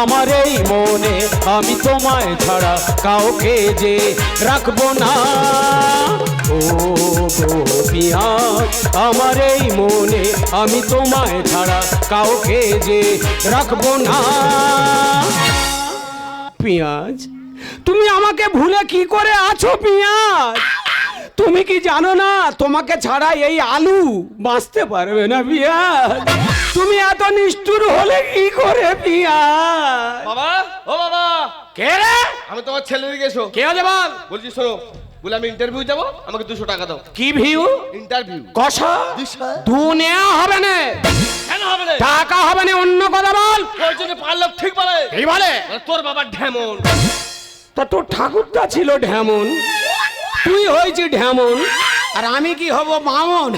আমার এই মনে, আমি তোমায় ছাড়া কাউকে যে রাখব না। ও গো পিয়াজ আমার এই মনে, আমি তোমায় ছাড়া কাউকে যে রাখব না। পেঁয়াজ, তুমি আমাকে ভুলে কি করে আছো পেঁয়াজ? তুমি কি জানো না, তোমাকে ছাড়া এই আলু বাঁচতে পারবে না পেঁয়াজ? তুমি এত নিষ্ঠুর হলে কি করে পেঁয়াজ বাবা ও বাবা। কে রে? আমি তোমার ছেলে দিকে এসো। কে হলে বল? বলছি শোনো বলে আমি ইন্টারভিউ যাব আমাকে দুশো টাকা দাও। কি ভিউ? ইন্টারভিউ কষা? দু নেওয়া হবে না। কেন হবে না? টাকা হবে না অন্য কথা বল। ওই জন্য পারলাম ঠিক বলে। এই বলে? মানে তোর বাবার ঢেমন। তা তোর ঠাকুরটা ছিল ঢেমন। তুই হয়েছি ঢেমন। আর আমি কি হব মামন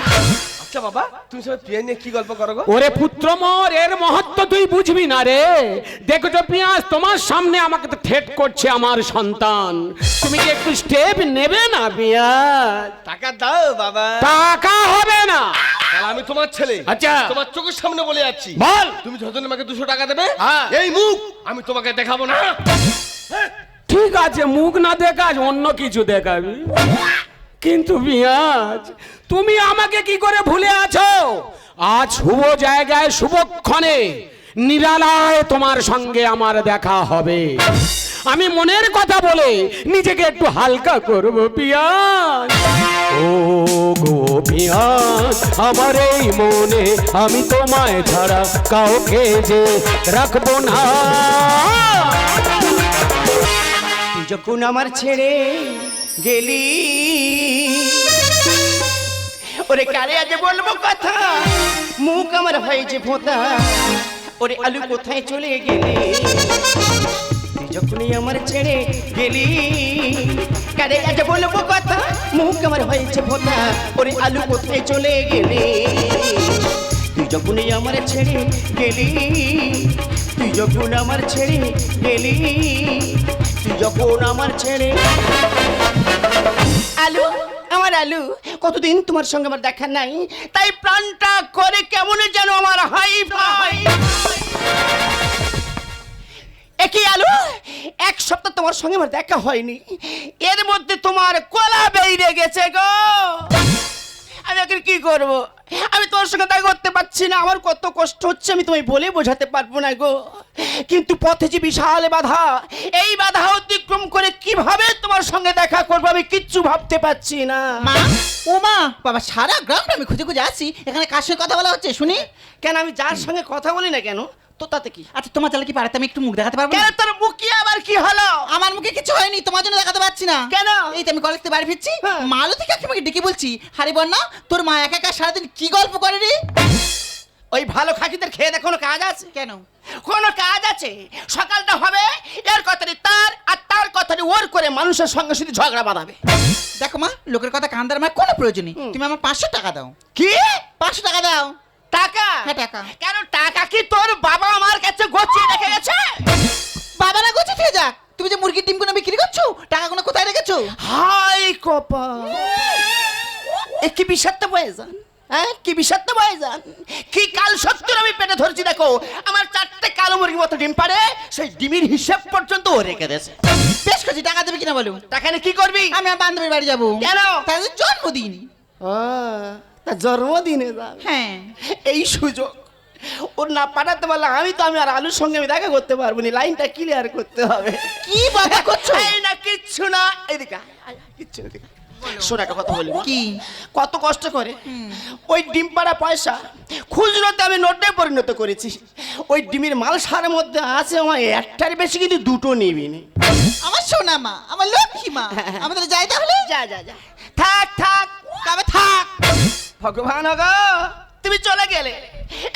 আচ্ছা বাবা তুমি সব পিয়ে নিয়ে কি গল্প করো ওরে পুত্র মোর এর মহত্ব তুই বুঝবি না রে। দেখো তো পিয়াস তোমার সামনে আমাকে তো ঠেট করছে আমার সন্তান। তুমি কি একটু স্টেপ নেবে না পিয়াস টাকা দাও বাবা। টাকা হবে না। তাহলে আমি তোমার ছেলে। আচ্ছা। তোমার চোখের সামনে বলে যাচ্ছি। বল। তুমি যখন আমাকে দুশো টাকা দেবে হ্যাঁ। এই মুখ আমি তোমাকে দেখাবো না। ঠিক আছে মুখ না দেখাস অন্য কিছু দেখাবি। কিন্তু পিয়াজ তুমি আমাকে কি করে ভুলে আছো? আজ শুভ জায়গায় শুভক্ষণে নিরালায় তোমার সঙ্গে আমার দেখা হবে। আমি মনের কথা বলে নিজেকে একটু হালকা করব পিয়াজ ও গো পিয়াজ আমার এই মনে আমি তোমায় ছাড়া কাউকে যে রাখব না। যখন আমার ছেড়ে গেলি ওরে কারে আজ বলব কথা? মুখ আমার হয়েছে ভোতা ওরে আলু কোথায় চলে গেলি? যখনই আমার ছেড়ে গেলি, কারে আজ বলব কথা? মুখ আমার হয়েছে ভোতা ওরে আলু কোথায় চলে গেলি? তুই যখনই আমার ছেড়ে গেলি, তুই যখন আমার ছেড়ে গেলি, তুই যখন আমার ছেড়ে আলু? আমার আলু কতদিন তোমার সঙ্গে আমার দেখা নাই? তাই প্রাণটা করে কেমন যেন আমার হাই ভাই। একই আলু, এক সপ্তাহ তোমার সঙ্গে আমার দেখা হয়নি। এর মধ্যে তোমার কলা বেরিয়ে গেছে গো। আমি এখন কি করব? আমি তোমার সঙ্গে দেখা করতে পারছি না। আমার কত কষ্ট হচ্ছে আমি তোমায় বলে বোঝাতে পারব না গো। কিন্তু পথে যে বিশাল বাধা এই বাধা অতিক্রম করে কীভাবে তোমার সঙ্গে দেখা করব আমি কিচ্ছু ভাবতে পারছি না। মা ও মা বাবা সারা গ্রামটা আমি খুঁজে খুঁজে আসছি এখানে কার সঙ্গে কথা বলা হচ্ছে? শুনি। কেন আমি যার সঙ্গে কথা বলি না কেন? তো তাতে কি? আচ্ছা তোমার তাহলে কি পাড়াতে আমি একটু মুখ দেখাতে পারব কেন? তোর মুখি আবার কি হলো? আমার মুখে কিছু হয়নি তোমার জন্য দেখাতে পারছি না। কেন? এই তো আমি কলেজ থেকে বাড়ি ফিরছি হ্যাঁ। মালতী কাকিমাকে ডেকে বলছি হারি বন্যা তোর মা একা একা সারাদিন কি গল্প করে রে? ওই ভালো খাকিদের খেয়ে দেখো কোনো কাজ আছে? কেন? কোনো কাজ আছে। সকালটা হবে এর কথাটি তার আর তার কথাটি ওর করে মানুষের সঙ্গে শুধু ঝগড়া বাঁধাবে। দেখো মা লোকের কথা কান দেওয়ার আমার কোনো প্রয়োজন নেই। তুমি আমার পাঁচশো টাকা দাও। কি? পাঁচশো টাকা দাও। টাকা? হ্যাঁ, টাকা। কেন টাকা কি তোর বাবা আমার কাছে গচ্ছিয়ে রেখে গেছে? বাবা না গোছে ফিরে যাক তুমি যে মুরগির ডিমগুলো বিক্রি করছ টাকাগুলো কোথায় রেখেছো? হাই কপা এ কি বিষাক্ত বয়েজান হ্যাঁ কি বিষাক্ত বয়েজান কি কাল সত্তর আমি পেটে ধরছি দেখো? আমার চারটে কালো মুরগির মতো ডিম পারে সেই ডিমের হিসেব পর্যন্ত ও রেখে দেছে বেশ করছি টাকা দেবে কিনা বলো টাকা নিয়ে কি করবি? আমি আমার বান্ধবীর বাড়ি যাব। কেন? তাদের জন্মদিন। তা জন্মদিনে যাবে। হ্যাঁ। এই সুযোগ। ওর না পাঠাতে পারলে আমি তো আমি আর আলুর সঙ্গে আমি দেখা করতে পারব না লাইনটা ক্লিয়ার করতে হবে। কি বাধা করছ? না কিচ্ছু না। এদিকে কিচ্ছু এদিকে। কথা বলি। কি? কত কষ্ট করে। ওই ডিম পাড়া পয়সা খুচরোতে আমি নোটে পরিণত করেছি। ওই ডিমের মাল সারের মধ্যে আছে আমার একটার বেশি কিন্তু দুটো নিবিনি আমার সোনা মা আমার লক্ষ্মী মা। আমাদের যাই তাহলে? যা যা যা। থাক থাক। তবে থাক। ভগবান গো, তুমি চলে গেলে।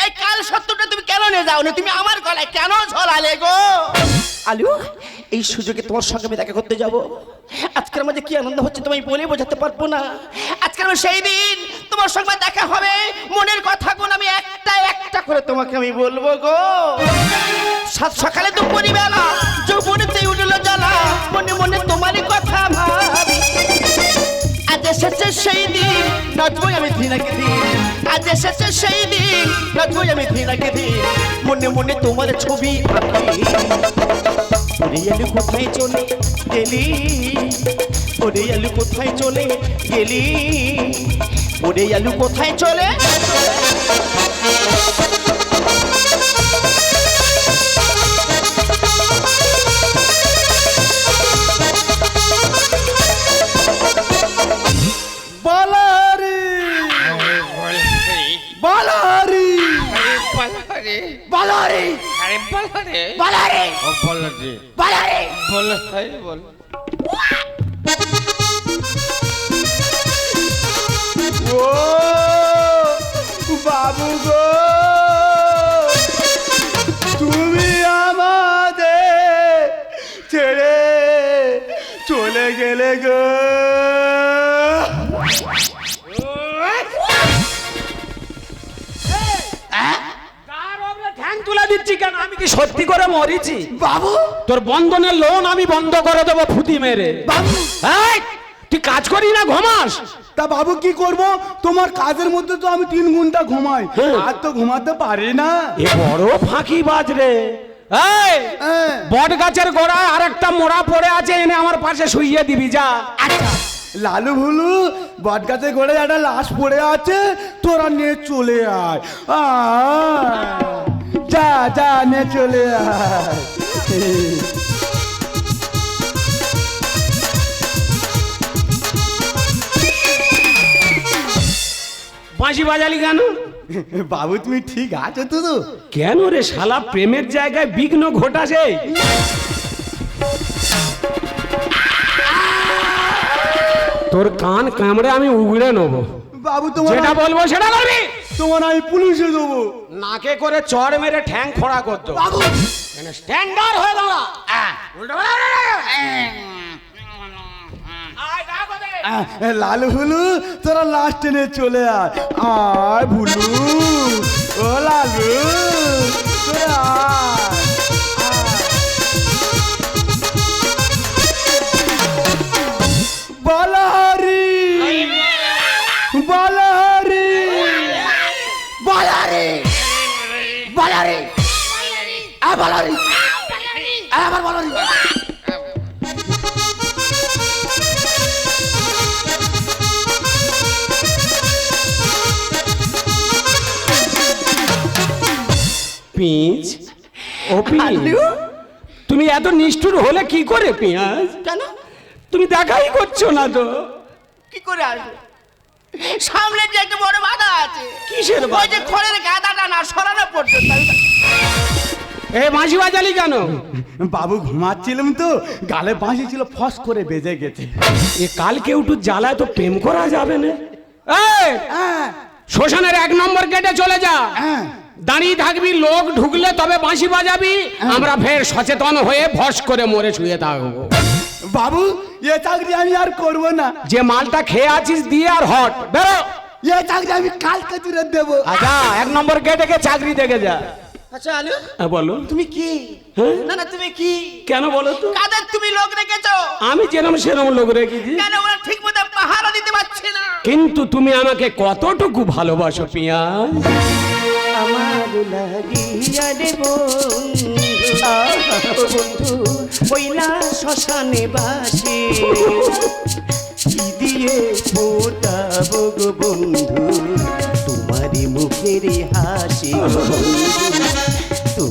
এই কাল সত্যটা তুমি কেন নিয়ে যাও না তুমি আমার গলায় কেন ঝলালে গো? আলু, এই সুযোগে তোমার সঙ্গে আমি দেখা করতে যাব। আজকের মধ্যে কি আনন্দ হচ্ছে তোমায় বলে বোঝাতে পারব না। আজকের আমার সেই দিন তোমার সঙ্গে দেখা হবে। মনের কথা কথাগুলো আমি একটা একটা করে তোমাকে আমি বলব গো। সাত সকালে তো পরিবেলা যৌবনেতে উঠল জ্বালা। মনে মনে তোমারই কথা ভাবি। আজ এসেছে সেই দিন নাচবই আমি দিনাকে দিন। আজ এসেছে সেই দিন নাচবই আমি দিনাকে দিন। মনে মনে তোমার ছবি ওরে আলু কোথায় চলে গেলি? ওরে আলু কোথায় চলে গেলি? ওরে আলু কোথায় চলে? বালারি। বালারি। ও বাবু গো তুমি আমাদের ছেড়ে চলে গেলে গো। আমি কি সত্যি করে মরিছি? বাবু! তোর বন্ধনের লোন আমি বন্ধ করে দেবো ফুটি মেরে। বাবু! তুই কাজ করি না ঘুমাস? তা বাবু কি করব? তোমার কাজের মধ্যে তো আমি তিন ঘণ্টা ঘুমাই। আর তো ঘুমাতে পারি না। এ বড় ফাঁকি বাজ রে। বট গাছের গোড়ায় আরেকটা মোড়া পড়ে আছে এনে আমার পাশে শুইয়ে দিবি যা। আচ্ছা। লালু ভুলু বট গাছের গোড়ায় একটা লাশ পড়ে আছে তোরা নিয়ে চলে আয়। আয়। যা যা নিয়ে চলে আয়। বাঁশি বাজালি কেন? বাবু তুমি ঠিক আছো তো তো? কেন রে শালা প্রেমের জায়গায় বিঘ্ন ঘটাছে? তোর কান কামড়ে আমি উগড়ে নেব। বাবু তোমার যেটা বলব সেটা করবি তোমার আমি পুলিশে দেবো। নাকে করে চড় মেরে ঠ্যাং খোড়া করতো বাবু। স্ট্যান্ডার্ড হয়ে দাঁড়া। হুলু লালু ভুলু তোরা লাস্টে টেনে চলে আয়। আয় ভুলু। ও লালু। আ বলহরি আবার বলহরি পিঁচ। ও তুমি এত নিষ্ঠুর হলে কি করে পিঁয়াজ? কেন? তুমি দেখাই করছ না তো। কি করে আসবে? সামনে যে একটা বড় বাধা আছে। কিসের ওই যে খড়ের গাদাটা না সরানো পর্যন্ত। এ বাঁশি বাজালি কেন? বাবু ঘুমাচ্ছিলাম তো গালে বাঁশি ছিল ফস করে বেজে গেছে। এ কালকে উঠু জ্বালায় তো প্রেম করা যাবে না। হ্যাঁ। শ্মশানের এক নম্বর গেটে চলে যা। হ্যাঁ। দাঁড়িয়ে থাকবি লোক ঢুকলে তবে বাঁশি বাজাবি। আমরা ফের সচেতন হয়ে ভস করে মরে শুয়ে থাকব। বাবু এ চাকরি আমি আর করব না। যে মালটা খেয়ে আছিস দিয়ে আর হট। বেরো। এ চাকরি আমি কালকে তুলে দেবো। আচ্ছা এক নম্বর গেটে চাকরি দেখে যা। আচ্ছা আলু? হ্যাঁ, বলো। তুমি কি? হ্যাঁ? না না তুমি কি? কেন বলো তো? কাদের তুমি লোক রেখেছো? আমি যেরকম সেরকম লোক রেখেছি কেন ওরা ঠিক মতো পাহারা দিতে পারছে না? কিন্তু তুমি আমাকে কতটুকু ভালোবাসো পিয়াজ আমার লাগিয়া রে বন্ধু ওইলা শ্মশানে বাসে। দিয়ে ফোটাবো গো বন্ধু তোমারই মুখের হাসি। বন্ধু,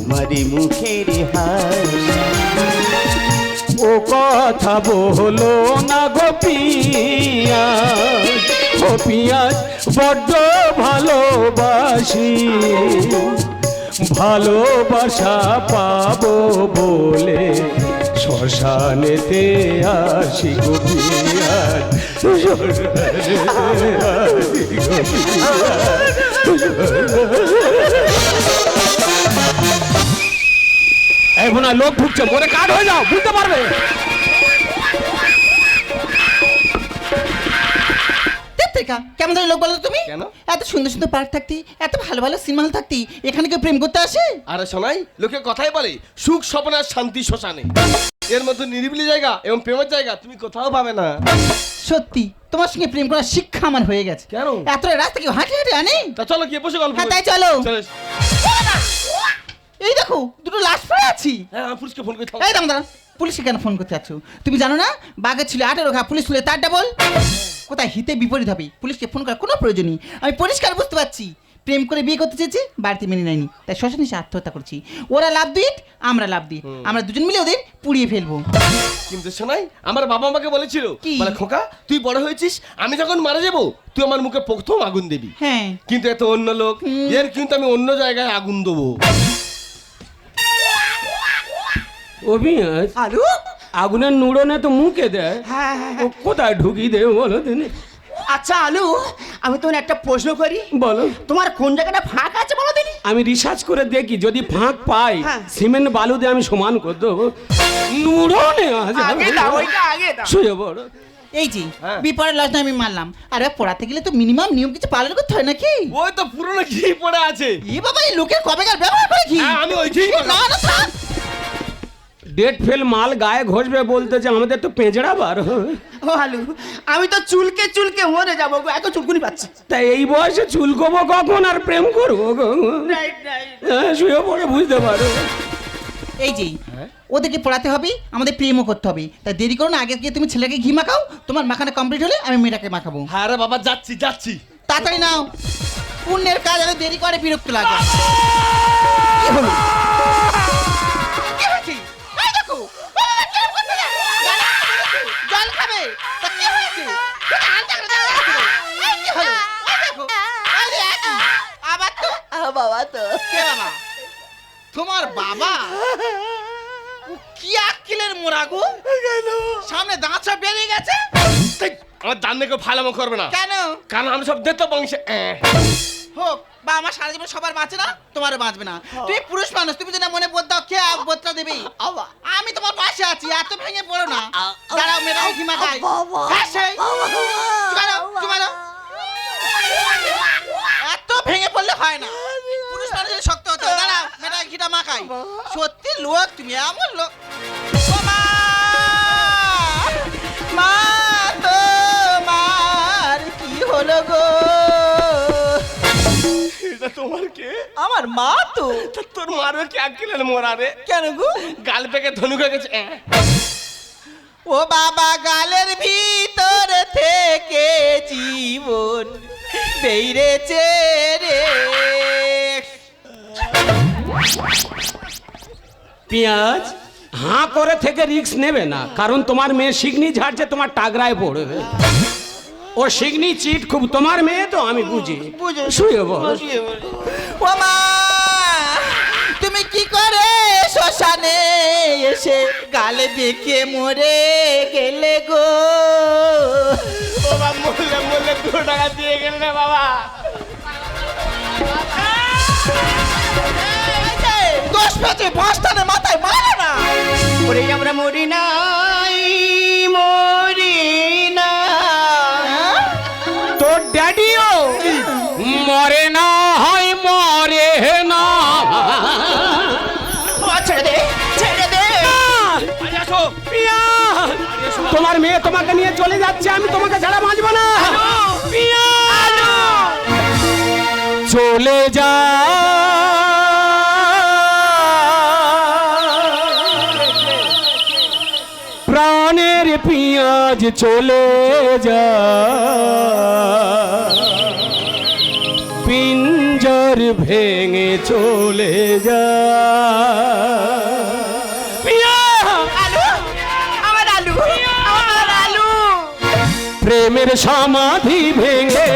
মুখের হাসি। ও কথা বলো না গো পিয়াজ ও পিয়াজ বড্ড ভালোবাসি। ভালোবাসা পাবো বলে শ্মশানেতে আসি গো পিয়াজ শ্মশানেতে আসি এখন আর লোক ঢুকছে মরে কাঠ হয়ে যাও বুঝতে পারবে? ধ্যাৎ, কেমন ধরে লোক বলো তুমি? কেন? এত সুন্দর সুন্দর পার্ক থাকতি এত ভালো ভালো সিনেমা হল থাকতি এখানে কেউ প্রেম করতে আসে? আরে শোনাই লোকে কথাই বলে সুখ স্বপ্ন আর শান্তি শ্মশানে। এর মধ্যে নিরিবিলি জায়গা এবং প্রেমের জায়গা তুমি কোথাও পাবে না। সত্যি তোমার সঙ্গে প্রেম করার শিক্ষা আমার হয়ে গেছে। কেন? এত রাস্তা কেউ হাঁটে হাঁটে আনে? তা চলো গিয়ে বসে গল্প হ্যাঁ তাই চলো। চলো। এই দেখো দুটো লাশ পড়ে আছি। হ্যাঁ আমি পুলিশকে ফোন করে এই দাম দাঁড়ান পুলিশকে কেন ফোন করতে যাচ্ছ? তুমি জানো না বাঘের ছিল আঠেরো ঘা পুলিশ ছিল তার ডাবল কোথায়? হিতে বিপরীত হবে। পুলিশকে ফোন করার কোনো প্রয়োজন নেই। আমি পরিষ্কার বুঝতে পারছি। প্রেম করে বিয়ে করতে চেয়েছে বাড়িতে মেনে নেয়নি। তাই শ্মশানে এসে আত্মহত্যা করছি। ওরা লাভ দিট আমরা লাভ দিই আমরা দুজন মিলে ওদের পুড়িয়ে ফেলব। কিন্তু শোনাই আমার বাবা আমাকে বলেছিল কি? বলে খোকা তুই বড় হয়েছিস আমি যখন মারা যাব তুই আমার মুখে প্রথম আগুন দিবি। হ্যাঁ। কিন্তু এত অন্য লোক এর কিন্তু আমি অন্য জায়গায় আগুন দেবো। অভিয়াস আলু? আগুনের নুড়নে তো মুখে দেয়। হ্যাঁ হ্যাঁ ও কোথায় ঢুকিয়ে দেবে বলো দিনে আচ্ছা আলু আমি তোমার একটা প্রশ্ন করি। বলো। তোমার কোন জায়গাটা ফাঁকা আছে বলো দিনি আমি রিসার্চ করে দেখি যদি ফাঁক পাই হ্যাঁ। সিমেন্ট বালু দিয়ে আমি সমান করে দেবো। নুড়নে আছে আগে দাও ওইটা আগে দাও। শুয়ে পড়ো। এই যে হ্যাঁ। বিপরের লজটা আমি মারলাম। আর এবার পড়াতে গেলে তো মিনিমাম নিয়ম কিছু পালন করতে হয় নাকি? ওই তো পুরনো ঘি পড়ে আছে। এ বাবা এই লোকের কবেকার ব্যবহার করে কি? হ্যাঁ, আমি ওইটাই বললাম। না না থাক। ডেট ফেল মাল গায়ে ঘষবে বলতেছে আমাদের তো পেঁচড়া বার। ও আলু আমি তো চুলকে চুলকে মরে যাব গো এত চুলকুনি পাচ্ছি। তাই এই বয়সে চুলকবো কখন আর প্রেম করব গো? রাইট রাইট হ্যাঁ, শুয়ে পড়ে বুঝতে পারো। এই যে হ্যাঁ? ওদেরকে পড়াতে হবে আমাদের প্রেমও করতে হবে। তাই দেরি করো না আগে গিয়ে তুমি ছেলেকে ঘি মাখাও তোমার মাখানো কমপ্লিট হলে আমি মেয়েটাকে মাখাবো। হ্যাঁ রে বাবা যাচ্ছি যাচ্ছি। তাড়াতাড়ি নাও। পুণ্যের কাজ আমি দেরি করে বিরক্ত লাগে। আবার তো বাবা? তো কে বাবা তোমার বাবা কি আক্কেলের মোরা গো? সামনে দাঁত সব বেরিয়ে গেছে আমার দান দেখে ফালামো করবে না। কেন? কারণ আমি সব দেখতে বংশে। হোক বা আমার সারা জীবন সবার বাঁচে না তোমারও বাঁচবে না। তুমি পুরুষ মানুষ তুমি যদি মনে বোধ দাও কে বোধটা দেবে? আমি তোমার পাশে আছি এত ভেঙে পড়ো না। দাঁড়াও মেয়েটাকে ঘিমা খাই হ্যাঁ। এত ভেঙে পড়লে হয় না। পুরুষ মানুষের শক্ত হতে হয় দাঁড়াও মেয়েটাকে ঘিটা মাখাই। সত্যি লোক তুমি এমন লোক। তোমার কে আমার মা তো। তোর মারবে কি আঙ্কেলের মোরা রে কেন গো? গাল পেকে ধনুক হয়ে গেছে ও বাবা গালের ভিতর থেকে জীবন বেরিয়েছে রে। পেঁয়াজ? হাঁ করে থেকে রিস্ক নেবে না কারণ তোমার মেয়ে শিগনি ঝাড়ছে তোমার টাগরায় পড়বে। ও শিগনি চিট খুব তোমার মেয়ে তো আমি বুঝি। শুয়ে বল। ও মা তুমি কি করে শ্মশানে এসে গালে বেঁকে মরে গেলে গো? বাবা মরলে মরলে দু টাকা দিয়ে গেলে বাবা। দশ পেঁচে পাঁচটানে মাথায় মারে না। ওরে আমরা মরি নাই মরি মরে না হয় মরে না। ছেড়ে দে ছেড়ে দে। আরে আসো। পেঁয়াজ, তোমার মেয়ে তোমাকে নিয়ে চলে যাচ্ছে আমি তোমাকে ছাড়া বাঁচবো না। চলে যা। প্রাণের পেঁয়াজ চলে যা। পিঞ্জর ভেঙে চলে যা। পেঁয়াজ আলু? আমার আলু? আমার আলু? প্রেমের সমাধি ভেঙে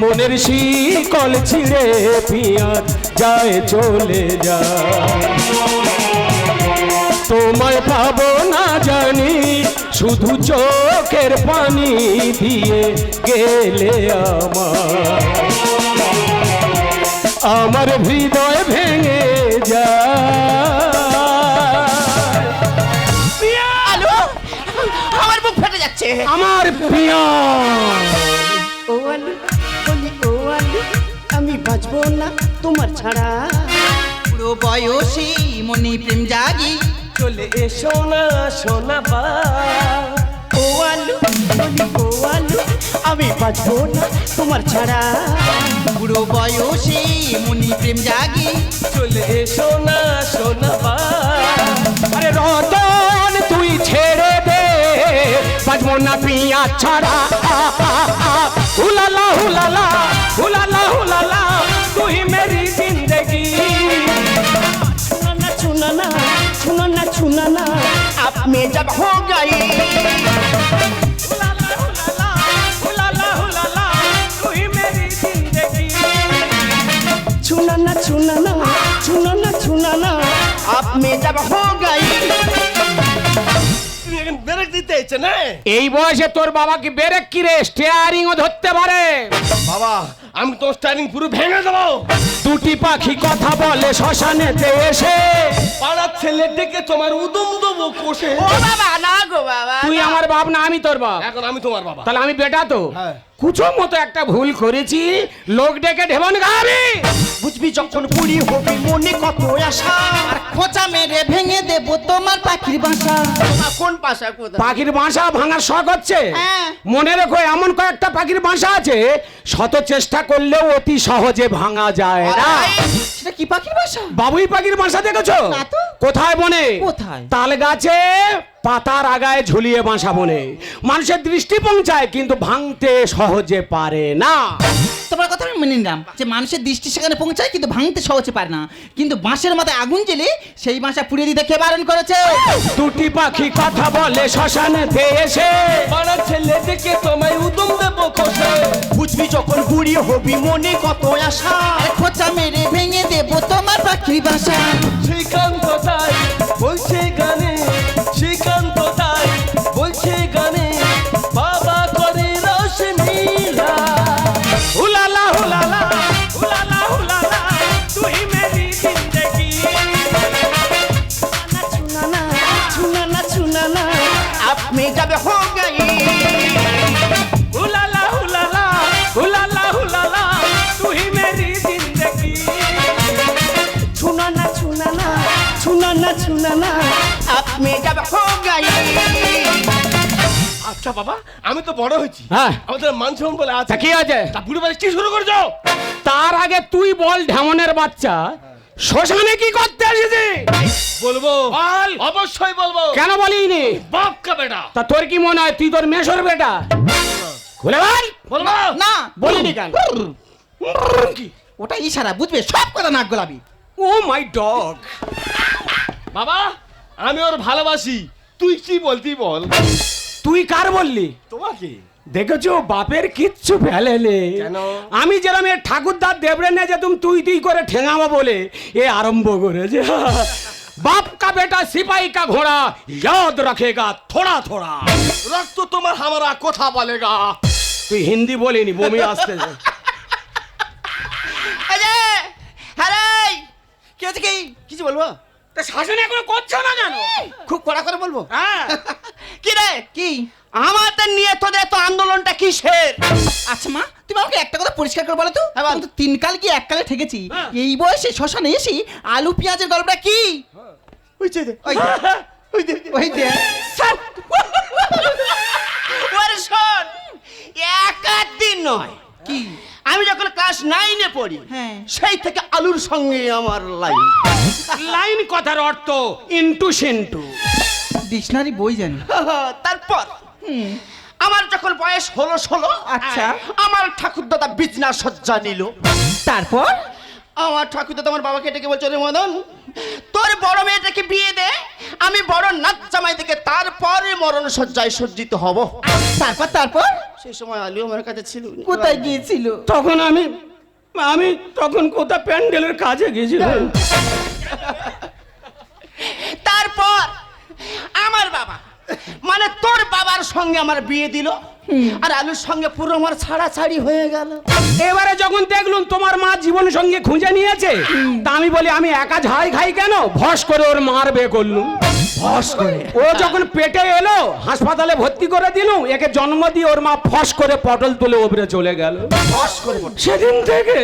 মনের শিকল ছিঁড়ে পিয়ার যায় চলে যা। তোমায় পাবো না জানি শুধু চোখের পানি দিয়ে গেলে আমার। আমার হৃদয় ভেঙে যায় আলু আমার বুক ফেটে যাচ্ছে। আমার পিয়া ও আলু বলি ও আলু আমি বাঁচবো না তোমার ছাড়া। পুরো বয়সী মনে প্রেম জাগি চলে এসো না সোনা বা ও আলু আমি বাঁচবো না তোমার ছাড়া পুরো বয়সী মনে প্রেম জাগি চলে এসো না সোনা বা আরে রতন তুই ছেড়ে দে বাজবো না পিয়া ছাড়া হুলালা হুলালা হুলালা হুলালা তুই মেরি জিন্দগি छुना छुना ना छुना ना छुना ना आप में जब हो गई এই বয়সে তোর বাবা কি ব্রেক কি রে? স্টিয়ারিং ও ধরতে পারে। বাবা আমি তোর স্টিয়ারিং পুরো ভেঙে দেবো। দুটি পাখি কথা বলে শ্মশানেতে এসে। পাড়ার ছেলেটিকে তোমার উদম দেবো কোষে। ও বাবা না গো বাবা তুই আমার বাপ না আমি তোর বাপ। এখন আমি তোমার বাবা। তাহলে আমি বেটা তো? হ্যাঁ। কুচো মতো একটা ভুল করেছি লোক ডেকে ঢেবন গাবি বুঝবি যখন বুড়ি হবি মনে কত আশা। আর খোঁচা মেরে ভেঙে দেবো তোমার পাখির বাসা। কোন বাসা কোথায়? পাখির বাসা ভাঙার শখ হচ্ছে? হ্যাঁ। মনে রেখো এমন কয়েকটা পাখির বাসা আছে শত চেষ্টা করলেও অতি সহজে ভাঙা যায় না। সেটা কি পাখির বাসা? বাবুই পাখির বাসা দেখেছ? কোথায় বনে? কোথায়? তাল গাছে পাতার আগায় ঝুলিয়ে বাসা বনে। মানুষের দৃষ্টি পৌঁছায় কিন্তু ভাঙতে সহজে পারে না। তোমার কথা আমি মেনে নিলাম যে মানুষের দৃষ্টি সেখানে পৌঁছায় কিন্তু ভাঙতে সহজে পারে না। কিন্তু বাঁশের মাথায় আগুন জ্বেলে সেই বাসা পুড়িয়ে দিতে কে বারণ করেছে? দুটি পাখি কথা বলে শ্মশানেতে এসে। পাড়ার ছেলে ডেকে তোমায় উদম দেবো কোষে। বুঝবি যখন বুড়ি হবি মনে কত আশা। খোঁচা মেরে ভেঙে দেবো তোমার পাখির বাসা। শ্রীকান্ত আচ্ছা বাবা আমি তো বড় হয়েছি। হ্যাঁ। আমাদের মান বলে আছে। কি আছে? তা বুড়ো বাড়ি কি শুরু করছ? তার আগে তুই বল ঢেমনের বাচ্চা। শ্মশানে কি করতে আসিছি বলব। বল। অবশ্যই বলব। কেন বলিনি? বাপ কা বেটা। তা তোর কি মনে হয়? তুই তোর মেশর বেটা? খুলে বল। বলব। না বলিনি কেন? ওটা ইশারা বুঝবে? সব কথা নাক গোলাবি। ও মাই ডগ। বাবা আমি ওর ভালোবাসি। তুই কি বলতি বল? তুই কার বললি? তোমাকে। দেখেছ বাপের কিচ্ছু ফেলে নেই আমি যেরকম এ ঠাকুরদার দেবরে নে যেতুম তুই তুই করে ঠেঙাবো বলে এ আরম্ভ করে যে বাপ কা বেটা সিপাহি কা ঘোড়া ইয়াদ রাখেগা থোড়া থোড়া। রক্ত তোমার হামারা কথা বলেগা তুই হিন্দি বলিনি বমি আসতে হ্যাঁ কি আছে কি? কিছু বলব? তা শাসন এখনও করছ না কেন? খুব কড়া করে বলব। হ্যাঁ। কি? রে কি আমাদের নিয়ে তোদের তো আন্দোলনটা কিসের? আচ্ছা মা তুমি আমাকে একটা কথা পরিষ্কার করে বলো তো। আমি তো তিন কাল কি এক কালে ঠেকেছি। হ্যাঁ। এই বয়সে শ্মশানে এসি আলু পেঁয়াজের গল্পটা কি? ওই যে ওই যে, ওই যে, ওই ওরে শোন দিন নয়। কি? আমি যখন ক্লাস নাইনে পড়ি হ্যাঁ। সেই থেকে আলুর সঙ্গে আমার লাইন। লাইন কথার অর্থ ইন্টু সেন্টু। ডিকশনারি বই জানি। তারপর আমার যখন বয়স হলো ষোলো আচ্ছা। আমার ঠাকুর দাদা বিছনা সজ্জা নিল। তারপর? আমার ঠাকুর দাদা আমার বাবাকে ডেকে বলছে রে মদন তোর বড় মেয়েটাকে বিয়ে দে আমি বড় নাচ জামাই থেকে তারপরে মরণ সজ্জায় সজ্জিত হব। তারপর তারপর? সেই সময় আলু আমার কাছে ছিল। কোথায় গিয়েছিল? তখন আমি আমি তখন কোথা প্যান্ডেলের কাজে গেছিলাম তারপর আমার বাবা। মানে তোর বাবার সঙ্গে আমার বিয়ে দিল। আর আলুর সঙ্গে পুরো আমার ছাড়াছাড়ি হয়ে গেল। এবারে যখন দেখলুম তোমার মা জীবন সঙ্গে খুঁজে নিয়েছে তা আমি বলি আমি একা ঝাড়াই খাই কেন? ভস করে ওর মার বে করলুম। ফস করে? ও যখন পেটে এলো হাসপাতালে ভর্তি করে দিলুম একে জন্ম দিয়ে ওর মা ফস করে পটল তুলে ওপরে চলে গেল। ফস করে? সেদিন থেকে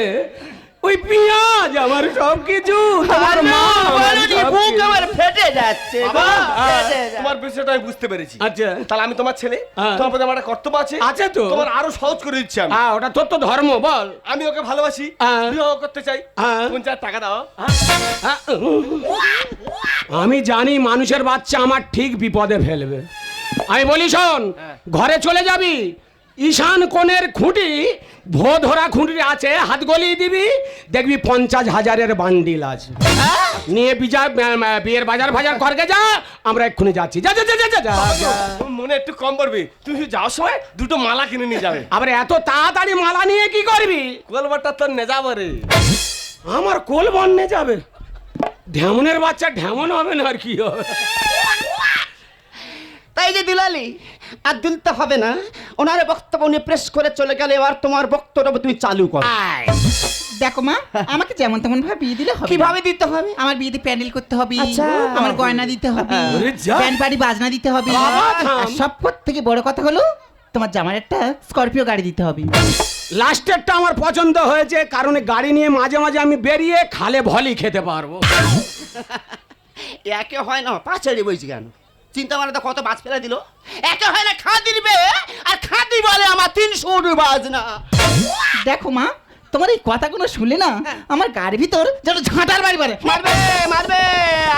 ওই পেঁয়াজ আমার সব কিছু তোমার মা আমার বলে যে বুক আমার ফেটে যাচ্ছে যাচ্ছে। তোমার বিষয়টা আমি বুঝতে পেরেছি। আচ্ছা। তাহলে আমি তোমার ছেলে হ্যাঁ। তোমার প্রতি আমার একটা কর্তব্য আছে। আছে তো। তোমার আরও সহজ করে দিচ্ছি আমি। হ্যাঁ ওটা তোর তো ধর্ম বল। আমি ওকে ভালোবাসি। হ্যাঁ। বিবাহ করতে চাই। হ্যাঁ। পঞ্চাশ টাকা দাও। হ্যাঁ, আমি জানি মানুষের বাচ্চা আমার ঠিক বিপদে ফেলবে। আমি বলি শোন ঘরে চলে যাবি ঈশান কোণের খুঁটি ভো ধরা খুঁটি আছে হাত গলিয়ে দিবি দেখবি পঞ্চাশ হাজারের বান্ডিল আছে। নিয়ে বিজা বিয়ের বাজার ফাজার করকে যা আমরা এক্ষুনি যাচ্ছি। যা যা যা যা, মনে একটু কম পড়বে তুই যাওয়ার সময় দুটো মালা কিনে নিয়ে যাবে। আবার এত তাড়াতাড়ি মালা নিয়ে কি করবি? কলবারটা তোর নে যাব রে। আমার কোল বন্যে যাবে ঢেমনের বাচ্চা ঢেমন হবে না আর কি হবে? তাই যে দিলালি? আর দিলতে হবে না। ওনার বক্তব্য নিয়ে প্রেস করে চলে গেলে এবার তোমার বক্তব্য তুমি চালু করো। দেখো মা আমাকে যেমন তেমন ভাবে বিয়ে দিলে হবে। কীভাবে দিতে হবে? আমার বিয়েতে প্যান্ডেল করতে হবে। আচ্ছা। আমার গয়না দিতে হবে। ব্যান্ড বাড়ি বাজনা দিতে হবে। সব থেকে বড় কথা হলো তোমার জামার একটা স্করপিও গাড়ি দিতে হবে। লাস্টেরটা আমার পছন্দ হয়েছে কারণ গাড়ি নিয়ে মাঝে মাঝে আমি বেরিয়ে খালে ভলি খেতে পারব। একে হয় না পাঁচাড়ি বইছি কেন? চিন্তা মানে তো কত বাজ ফেলে দিল। একে হয় না খাদি দিবে আর খাদি বলে আমার তিনশো বাজ না দেখো মা তোমার এই কথাগুলো শুনলে না আমার গাড়ির ভিতর যেন ঝাঁটার বাড়ি বাড়ে মারবে মারবে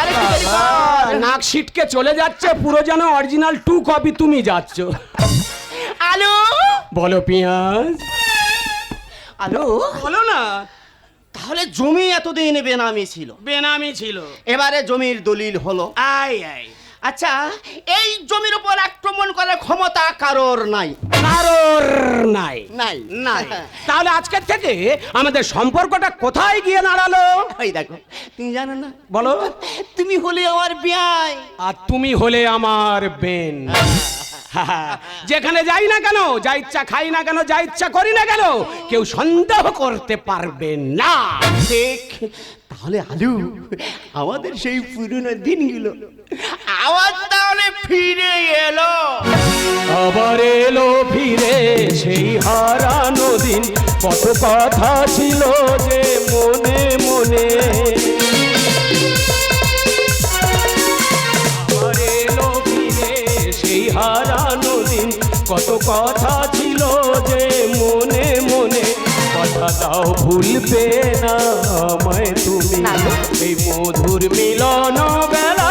আরে কি করি কর? নাক সিটকে চলে যাচ্ছে পুরো যেন অরিজিনাল টু কপি তুমি যাচ্ছ। আলু? বলো পেঁয়াজ। আলু? বলো না। তাহলে জমি এতদিন বেনামি ছিল। বেনামি ছিল। এবারে জমির দলিল হলো। আয় আই আচ্ছা এই জমির উপর আক্রমণ করার ক্ষমতা কারোর নাই। কারোর নাই। নাই। নাই। তাহলে আজকের থেকে আমাদের সম্পর্কটা কোথায় গিয়ে দাঁড়াল? ওই দেখো তুমি জানো না? বলো। তুমি হলে আমার বিয়াই। আর তুমি হলে আমার বেন। যেখানে যাই না কেন যা ইচ্ছা খাই না কেন যা ইচ্ছা করি না কেন কেউ সন্দেহ করতে পারবে না। ঠিক তাহলে আলু, আমাদের সেই পুরনো দিনগুলো। আবার তাহলে ফিরে এলো। আবার এলো ফিরে সেই হারানো দিন। কত কথা ছিল যে মনে মনে। হারানো দিন। কত কথা ছিল যে মনে মনে। কথা দাও ভুলবে না আমায় এই মধুর মিলন বেলা।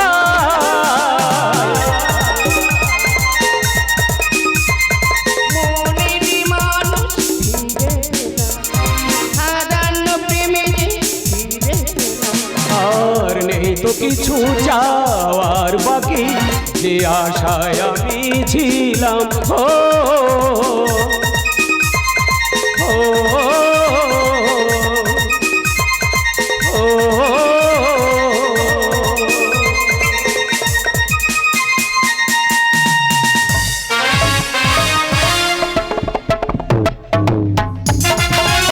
তো কিছু যাওয়ার বাকি যে আশায় আমি ছিলাম। ও